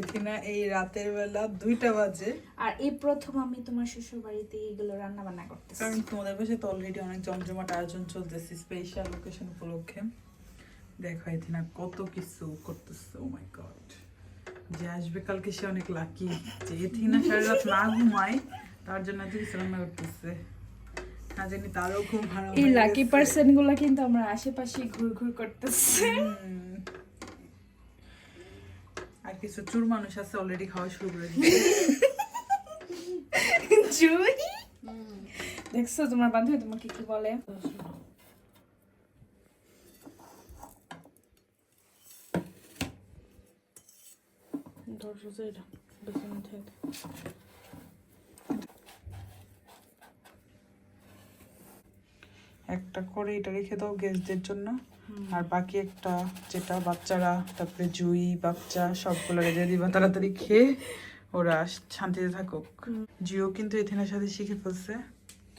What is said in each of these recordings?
Athena এই রাতের বেলা দুইটা বাজে। আর এই প্রথম আমি তোমার শ্বশুর বাড়িতে এগুলো রান্না বান্না করতেছি। কারণ তোমাদের পাশে তো অলরেডি অনেক জমজমাট আয়োজন চলতেছে স্পেশাল লোকেশন উপলক্ষে। দেখো এথিনা কত কিছু করতেছে ও মাই গড যে আসবে কালকে সে অনেক লাকি যে এথিনা সারা রাত না ঘুমায় তার জন্য এত কিছু রান্না করতেছে। না জানি তারও ঘুম হারাম এই লাকি। পার্সনগুলো কিন্তু আমরা আশেপাশে ঘুর ঘুর করতেছি। আর কিছু চুর মানুষ আছে অলরেডি খাওয়া শুরু করে দিয়েছে। জুই? দেখছ তোমার বান্ধবী তোমাকে কি বলে? একটা করে এটা রেখে দাও গেস্টদের জন্য। আর বাকি একটা যেটা বাচ্চারা তারপরে জুই বাচ্চা সবগুলো রেখে দিবা তাড়াতাড়ি খেয়ে ওরা শান্তিতে থাকুক। জিও কিন্তু এথিনার সাথে শিখে ফেলছে।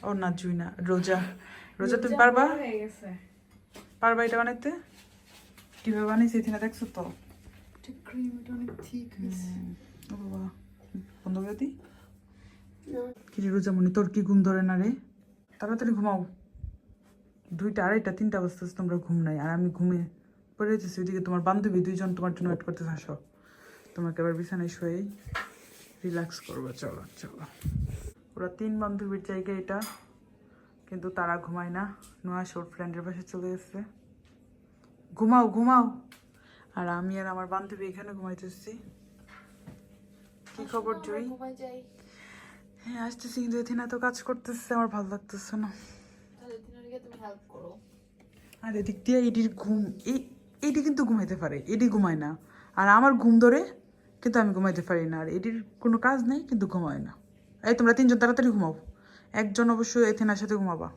ও না জুই না রোজা। রোজা তুমি পারবা? পারবা এটা বানাইতে? কীভাবে বানাইছে এথিনা দেখছ তো? বন্ধ করে কি রোজা মনে তোর কি ঘুম ধরে না রে? তাড়াতাড়ি ঘুমাও। দুইটা আড়াইটা তিনটা বাজতেছে তোমরা ঘুম নাই। আর আমি ঘুমে পড়ে যেতেছি ওইদিকে তোমার বান্ধবী দুইজন তোমার জন্য ওয়েট করতে আসো। তোমাকে এবার বিছানায় শুয়ে রিল্যাক্স করব চলো চলো। ওরা তিন বান্ধবীর জায়গা এটা কিন্তু তারা ঘুমায় না। নোয়া ওর ফ্রেন্ডের পাশে চলে গেছে। ঘুমাও ঘুমাও। আর আমি আর আমার বান্ধবী এখানে ঘুমাইতেছি। কি খবর জুই? হ্যাঁ আসতেছি কিন্তু এদিন তো কাজ করতেছে আমার ভালো লাগতেছে না। আর এদিক দিয়ে এডির ঘুম এই এডি কিন্তু ঘুমাইতে পারে এডি ঘুমায় না। আর আমার ঘুম ধরে কিন্তু আমি ঘুমাইতে পারি না। আর এডির কোনো কাজ নেই কিন্তু ঘুমায় না। এই তোমরা তিনজন তাড়াতাড়ি ঘুমাও। একজন অবশ্যই এথেনার সাথে ঘুমাবা।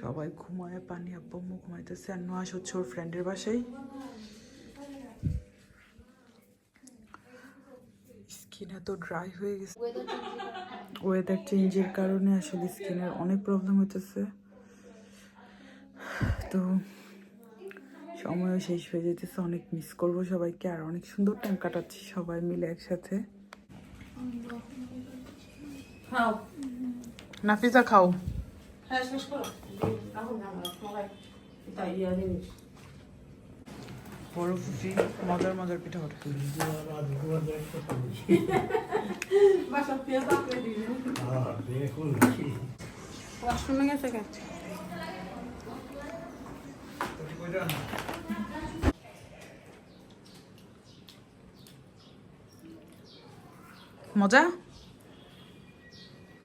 সবাই ঘুমায় পানি আব্বু ঘুমাইতেছে। আর নোয়াশ হচ্ছে ওর ফ্রেন্ডের বাসায়। স্কিন এত ড্রাই হয়ে গেছে। ওয়েদার চেঞ্জের কারণে আসলে স্কিনের অনেক প্রবলেম হইতেছে। তো সময়ও শেষ হয়ে যেতেছে অনেক মিস করব সবাইকে আর অনেক সুন্দর টাইম কাটাচ্ছি সবাই মিলে একসাথে। খাও। নাফিজা খাও। হ্যাঁ বড় ফুফি মজার মজার পিঠা ওঠে 와슈밍에 쓰게. 맞아?